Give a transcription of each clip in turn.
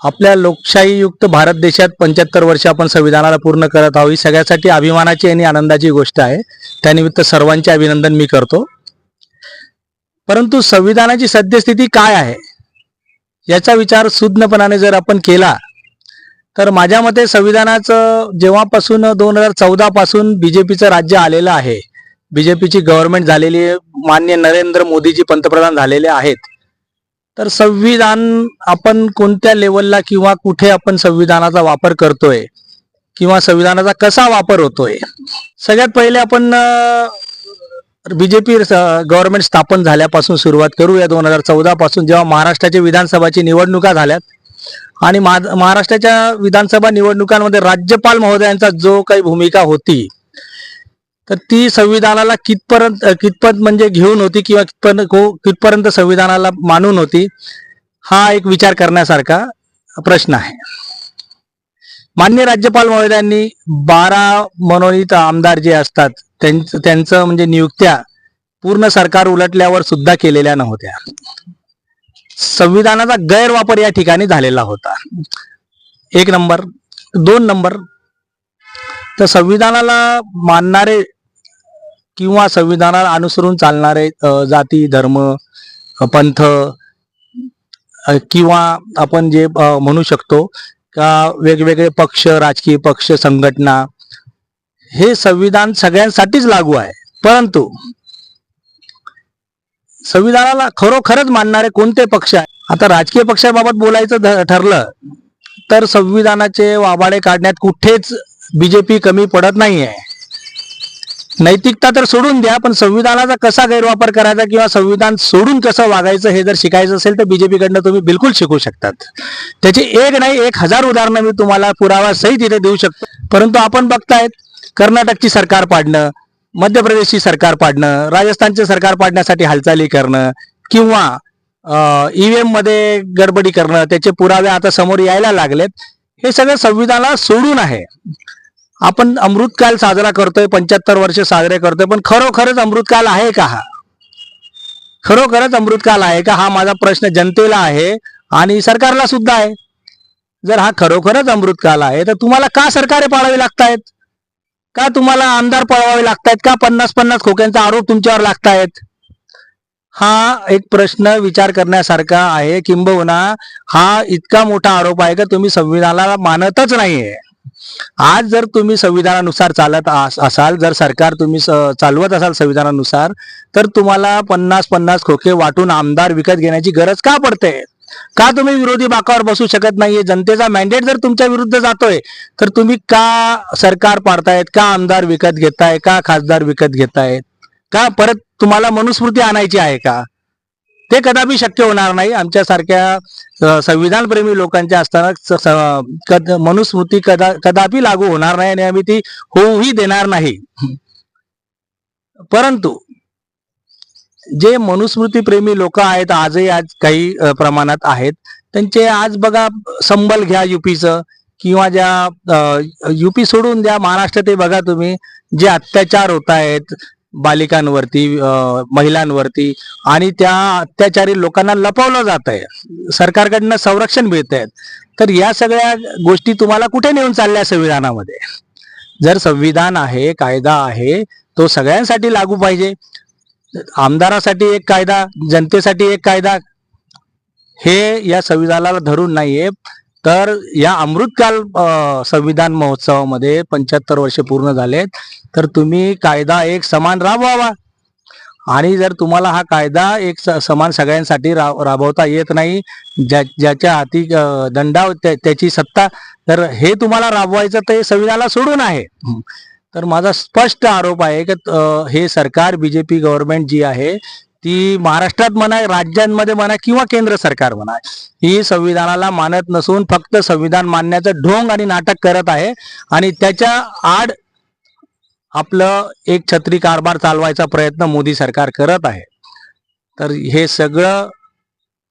आपल्या लोकशाहीयुक्त भारत देशात पंच्याहत्तर वर्ष आपण संविधानाला पूर्ण करत आहोत. ही सगळ्यासाठी अभिमानाची आणि आनंदाची गोष्ट आहे. त्यानिमित्त सर्वांचे अभिनंदन मी करतो. परंतु संविधानाची सद्यस्थिती काय आहे? याचा विचार सुज्ञपणाने जर आपण केला तर माझ्या मते संविधानाचं जेव्हापासून दोन हजार चौदा पासून बीजेपीचं राज्य आलेलं आहे बीजेपीची गव्हर्नमेंट झालेली आहे मान्य नरेंद्र मोदीजी पंतप्रधान झालेले आहेत तर संविधान आपण कोणत्या लेवलला किंवा कुठे आपण संविधानाचा वापर करतोय किंवा संविधानाचा कसा वापर होतोय? सगळ्यात पहिले आपण बीजेपी गव्हर्नमेंट स्थापन झाल्यापासून सुरुवात करूया दोन हजार चौदा पासून जेव्हा महाराष्ट्राच्या विधानसभाची निवडणुका झाल्यात. आणि मा- महाराष्ट्राच्या विधानसभा निवडणुकांमध्ये राज्यपाल महोदयांचा जो काही भूमिका होती तर ती संविधानाला कितपर्यंत कितपत म्हणजे घेऊन होती किंवा कितपर्यंत कितपर्यंत संविधानाला मानून होती हा एक विचार करण्यासारखा प्रश्न आहे. मान्य राज्यपाल महोदयांनी बारा मनोनीत आमदार जे असतात त्यांचं त्यांचं म्हणजे नियुक्त्या पूर्ण सरकार उलटल्यावर सुद्धा केलेल्या नव्हत्या. संविधानाचा गैरवापर या ठिकाणी झालेला होता. एक नंबर दोन नंबर तर संविधानाला मानणारे किंवा संविधानाला अनुसरून चालणारे जाती धर्म पंथ किंवा आपण जे म्हणू शकतो का वेगवेगळे पक्ष राजकीय पक्ष संघटना हे संविधान सगळ्यांसाठीच लागू आहे. परंतु संविधानाला खरोखरच मानणारे कोणते पक्ष आहे आता राजकीय पक्षाबाबत बोलायचं ठरलं तर संविधानाचे वाबाडे काढण्यात कुठेच बीजेपी कमी पडत नाहीये. नैतिकता तर सोडून द्या पण संविधानाचा कसा गैरवापर करायचा किंवा संविधान सोडून कसं वागायचं हे जर शिकायचं असेल तर बीजेपी कडनं तुम्ही बिलकुल शिकू शकतात. त्याची एक नाही एक हजार उदाहरणं मी तुम्हाला पुरावा सहित इथे देऊ शकतो. परंतु आपण बघतायत कर्नाटकची सरकार पाडणं मध्य प्रदेशची सरकार पाडणं राजस्थानचे सरकार पाडण्यासाठी हालचाली करणं किंवा ईव्हीएममध्ये गडबडी करणं त्याचे पुरावे आता समोर यायला लागलेत हे सगळं संविधानाला सोडून आहे. आपण अमृतकाल साजरा करतोय पंच्याहत्तर वर्ष साजरे करतोय पण खरोखरच अमृतकाल आहे का हा? खरोखरच अमृतकाल आहे का? हा माझा प्रश्न जनतेला आहे आणि सरकारला सुद्धा आहे. जर हा खरोखरच अमृतकाल आहे तर तुम्हाला का सरकारे पाळावी लागतायत? का तुम्हाला आमदार पळवावे लागतायत? का पन्नास पन्नास खोक्यांचा आरोप तुमच्यावर लागतायत? हा एक प्रश्न विचार करण्यासारखा आहे किंबहुना हा इतका मोठा आरोप आहे का तुम्ही संविधानाला मानतच नाहीये. आज जर तुम्ही संविधानानुसार चालत असाल जर सरकार तुम्ही चालवत असाल संविधानानुसार तर तुम्हाला पन्नास पन्नास खोके वाटून आमदार विकत घेण्याची गरज का पडते? का तुम्ही विरोधी बाकावर बसू शकत नाहीये? जनतेचा मॅन्डेट जर तुमच्या विरुद्ध जातोय तर तुम्ही का सरकार पाडतायत? का आमदार विकत घेताय? का खासदार विकत घेतायत? का परत तुम्हाला मनुस्मृती आणायची आहे का? ते कदापि शक्य होणार नाही. आमच्यासारख्या संविधानप्रेमी लोकांच्या असताना कद- मनुस्मृती कदा कदापि लागू होणार नाही आणि आम्ही ती होऊही देणार नाही. परंतु जे मनुस्मृतीप्रेमी लोक आहेत आजही आज काही प्रमाणात आहेत त्यांचे आज बघा संबल घ्या युपीचं किंवा ज्या युपी सोडून द्या महाराष्ट्र ते बघा तुम्ही जे अत्याचार होत आहेत बालिकांवरती महिलांवरती आणि त्या अत्याचारी लोकांना लपवलं जात आहे. सरकारकडनं संरक्षण मिळत आहेत तर या सगळ्या गोष्टी तुम्हाला कुठे नेऊन चालल्या संविधानामध्ये? जर संविधान आहे कायदा आहे तो सगळ्यांसाठी लागू पाहिजे. आमदारासाठी एक कायदा जनतेसाठी एक कायदा. हे या संविधानाला धरून नाहीये. तर या अमृतकाल संविधान महोत्सवामध्ये पंच्याहत्तर वर्ष पूर्ण झालेत. तर तुम्ही कायदा एक समान राबवावा. आणि जर तुम्हाला हा कायदा एक समान सगळ्यांसाठी राबवता येत नाही ज्या ज्याच्या हाती दंडा त्याची सत्ता तर हे तुम्हाला राबवायचं ते संविधानाला सोडून आहे. तर माझा स्पष्ट आरोप आहे की हे सरकार बीजेपी गव्हर्नमेंट जी आहे ती महाराष्ट्रात म्हणा राज्यांमध्ये म्हणा किंवा केंद्र सरकार म्हणा ही संविधानाला मानत नसून फक्त संविधान मानण्याचं ढोंग आणि नाटक करत आहे. आणि त्याच्या आड आपलं एक छत्री कारभार चालवायचा प्रयत्न मोदी सरकार करत आहे. तर हे सगळं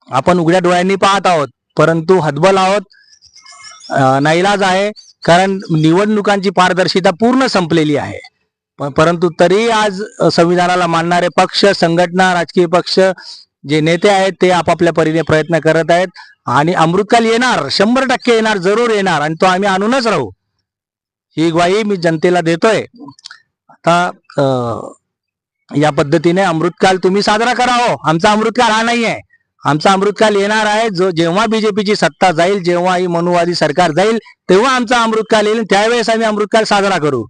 आपण उघड्या डोळ्यांनी पाहत आहोत परंतु हतबल आहोत नाईलाज आहे कारण निवडणुकांची पारदर्शिता पूर्ण संपलेली आहे. परंतु तरी आज संविधानाला मानणारे पक्ष संघटना राजकीय पक्ष जे नेते आहेत ते आपापल्या परीने प्रयत्न करत आहेत. आणि अमृतकाल येणार शंभर टक्के येणार जरूर येणार. आणि तो आम्ही आणूनच राहू. ही ग्वाही मी जनतेला देतोय. आता अं, या पद्धतीने अमृतकाल तुम्ही साजरा करा हो. आमचा अमृतकाल हा नाही आहे आमचा अमृतकाल येणार आहे. जो जेव्हा बीजेपीची सत्ता जाईल जेव्हा ही मनुवादी सरकार जाईल तेव्हा आमचा अमृतकाल येईल. त्यावेळेस आम्ही अमृतकाल साजरा करू.